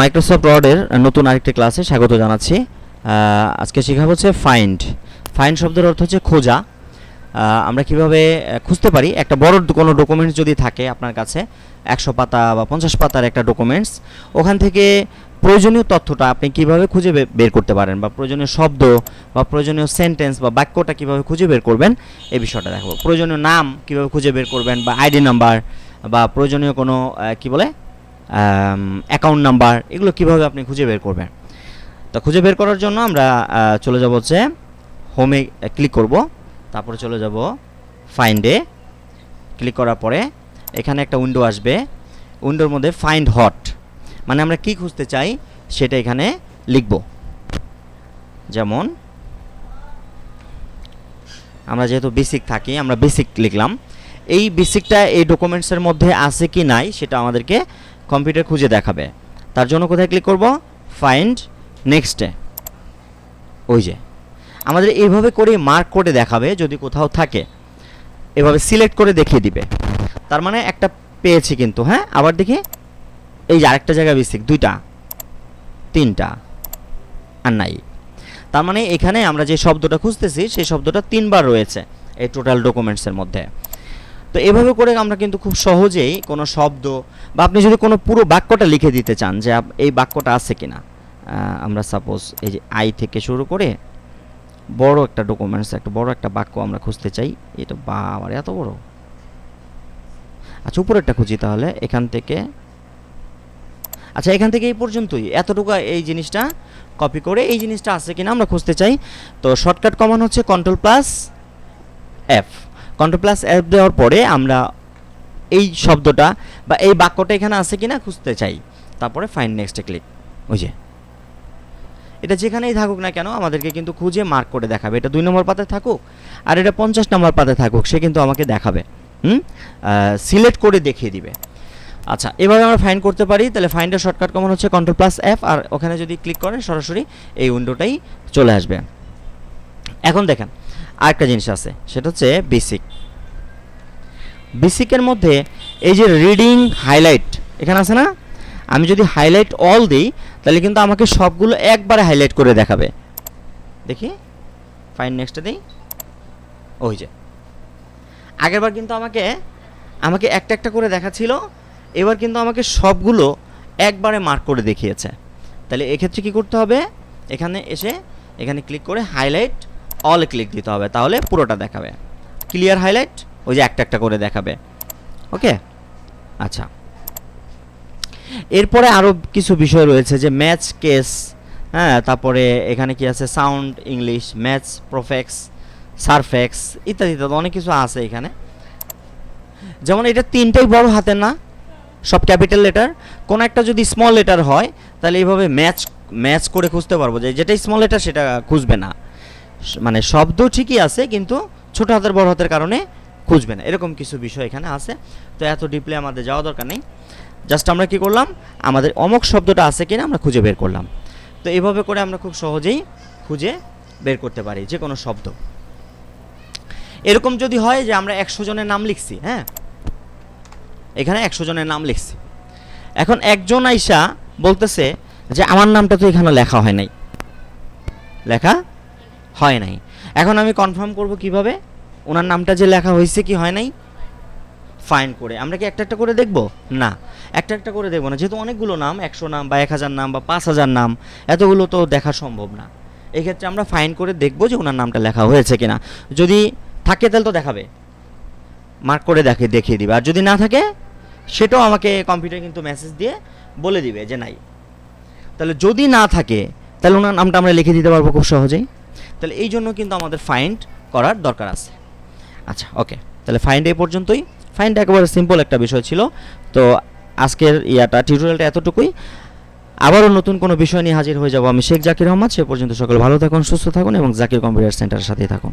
Microsoft ওয়ার্ডের নতুন আরেকটি ক্লাসে স্বাগত জানাচ্ছি। আজকে শেখা হচ্ছে ফাইন্ড ফাইন্ড শব্দের অর্থ হচ্ছে খোঁজা। আমরা কীভাবে খুঁজতে পারি? একটা বড় কোনো ডকুমেন্টস যদি থাকে আপনার কাছে, একশো পাতা বা পঞ্চাশ পাতার একটা ডকুমেন্টস ওখান থেকে প্রয়োজনীয় তথ্যটা আপনি কীভাবে খুঁজে বের করতে পারেন বা প্রয়োজনীয় শব্দ বা প্রয়োজনীয় সেন্টেন্স বা বাক্যটা কীভাবে খুঁজে বের করবেন, এই বিষয়টা দেখাবো। প্রয়োজনীয় নাম কীভাবে খুঁজে বের করবেন বা আইডি নাম্বার বা প্রয়োজনীয় কোনো কি বলে অ্যাকাউন্ট নাম্বার এগুলো কীভাবে আপনি খুঁজে বের করবেন? তো খুঁজে বের করার জন্য আমরা চলে যাব হচ্ছে হোমে ক্লিক করব। তারপরে চলে যাব ফাইন্ডে ক্লিক করার পরে এখানে একটা উইন্ডো আসবে। উইন্ডোর মধ্যে ফাইন্ড হট মানে আমরা কি খুঁজতে চাই সেটা এখানে লিখব। যেমন, আমরা যেহেতু বেসিক থাকি, আমরা বেসিক লিখলাম। এই বেসিকটা এই ডকুমেন্টসের মধ্যে আছে কি নাই সেটা আমাদেরকে কম্পিউটার খুঁজে দেখাবে। তার জন্য কোথায় ক্লিক করব? ফাইন্ড নেক্সটে ওই যে। আমাদের এইভাবে করে মার্ক করে দেখাবে, যদি কোথাও থাকে। এভাবে সিলেক্ট করে দেখিয়ে দিবে। তার মানে একটা পেয়েছি কিন্তু হ্যাঁ? আবার দেখি। এই যে আরেকটা জায়গা বেসিক দুইটা। তিনটা। আর নাই। তার মানে এখানে আমরা যে শব্দটা খুঁজতেছি, সেই শব্দটা তিনবার রয়েছে এই টোটাল ডকুমেন্টসের মধ্যে। তো এভাবে করে আমরা কিন্তু খুব সহজেই কোনো শব্দ বা আপনি যদি কোনো পুরো বাক্যটা লিখে দিতে চান যে এই বাক্যটা আছে কি না আমরা সাপোজ এই যে আই থেকে শুরু করে বড় একটা ডকুমেন্টস একটা বড় একটা বাক্য আমরা খুঁজতে চাই, এটা বা আমার এত বড়। আচ্ছা উপরেরটা খুঁজি তাহলে, এখান থেকে। আচ্ছা এখান থেকে এই পর্যন্তই। এতটুকু এই জিনিসটা কপি করে এই জিনিসটা আছে কিনা আমরা খুঁজতে চাই। তো শর্টকাট কমান হচ্ছে control plus F control plus F দেওয়ার পরে আমরা এই শব্দটা বা এই বাক্যটা এখানে আছে কিনা খুঁজতে চাই। তারপরে ফাইন নেক্সটে ক্লিক ওই যে। এটা যেখানেই থাকুক না কেন, আমাদেরকে কিন্তু খুঁজে মার্ক করে দেখাবে। এটা দুই নম্বর পাতে থাকুক, আর এটা পঞ্চাশ নম্বর পাতে থাকুক, সে কিন্তু আমাকে দেখাবে। হুম? সিলেক্ট করে দেখিয়ে দিবে। আচ্ছা এভাবে আমরা ফাইন্ড করতে পারি। তাহলে ফাইন্ডের শর্টকাট কমন হচ্ছে কন্ট্রোল প্লাস এফ আর ওখানে যদি ক্লিক করেন সরাসরি এই উইন্ডোটাই চলে আসবে। এখন দেখেন আরেকটা জিনিস আছে, সেটা হচ্ছে বেসিক বেসিকের মধ্যে এই যে রিডিং হাইলাইট এখানে আছে না? আমি যদি হাইলাইট অল দিই, তাহলে কিন্তু আমাকে সবগুলো একবারে হাইলাইট করে দেখাবে। দেখি ফাইন নেক্সটে দিই। ওই যে। আগেরবার কিন্তু আমাকে আমাকে একটা একটা করে দেখাচ্ছিল, এবার কিন্তু আমাকে সবগুলো একবারে মার্ক করে দেখিয়েছে। তাহলে এক্ষেত্রে কি করতে হবে? এখানে এসে, এখানে ক্লিক করে হাইলাইট অল ক্লিক দিতে হবে, তাহলে পুরোটা দেখাবে। ক্লিয়ার হাইলাইট ওই যে একটা একটা করে দেখাবে। ওকে আচ্ছা। এরপরে আরও কিছু বিষয় রয়েছে যে ম্যাচ কেস হ্যাঁ তারপরে এখানে কি আছে? Sound English match prefix suffix ইত্যাদি ইত্যাদি, অনেক কিছু আছে এখানে। যেমন এটা তিনটাই বড় হাতের না? সব ক্যাপিটাল লেটার কোন একটা যদি স্মল লেটার হয়, তাহলে এইভাবে ম্যাচ ম্যাচ করে খুঁজতে পারব যে যেটা স্মল লেটার সেটা খুঁজবে না। মানে শব্দ ঠিকই আছে, কিন্তু ছোট হাতের বড় হাতের কারণে খুঁজবে না। এরকম কিছু বিষয় এখানে আছে। তো এত ডিপলি আমাদের যাওয়া দরকার নেই। জাস্ট আমরা কি করলাম? আমাদের অমক শব্দটা আছে কিনা আমরা খুঁজে বের করলাম। তো এইভাবে করে আমরা খুব সহজেই খুঁজে বের করতে পারি যে কোনো শব্দ। এরকম যদি হয় যে আমরা একশো জনের নাম লিখছি হ্যাঁ? এখানে একশো জনের নাম লিখছি। এখন একজন আইসা বলতেছে যে, আমার নামটা তো এখানে লেখা হয় নাই। লেখা হয় নাই। এখন আমি কনফার্ম করব কীভাবে? ওনার নামটা যে লেখা হয়েছে কি হয় নাই? ফাইন করে। আমরা কি একটা একটা করে দেখব? না। একটা একটা করে দেখব না। যেহেতু অনেকগুলো নাম, একশো নাম বা এক হাজার নাম বা পাঁচ হাজার নাম, এতগুলো তো দেখা সম্ভব না। এক্ষেত্রে আমরা ফাইন করে দেখব যে ওনার নামটা লেখা হয়েছে কিনা। যদি থাকে তাহলে তো দেখাবে। মার্ক করে দেখে দেখিয়ে দিবে। আর যদি না থাকে, সেটাও আমাকে কম্পিউটার কিন্তু মেসেজ দিয়ে বলে দিবে যে নাই। তাহলে যদি না থাকে, তাহলে ওনার নামটা আমরা লিখে দিতে পারব খুব সহজেই। তাহলে এই জন্য কিন্তু আমাদের ফাইন্ড করার দরকার আছে। আচ্ছা ওকে তাহলে ফাইন্ড এই পর্যন্তই। ফাইন্ড একেবারে সিম্পল একটা বিষয় ছিল। তো আজকের ইয়াটা টিউটোরিয়ালটা এতটুকুই। আবারও নতুন কোনো বিষয় নিয়ে হাজির হয়ে যাব আমি শেখ জাকির রহমান সে পর্যন্ত সকল ভালো থাকুন, সুস্থ থাকুন এবং জাকির কম্পিউটার সেন্টারের সাথেই থাকুন।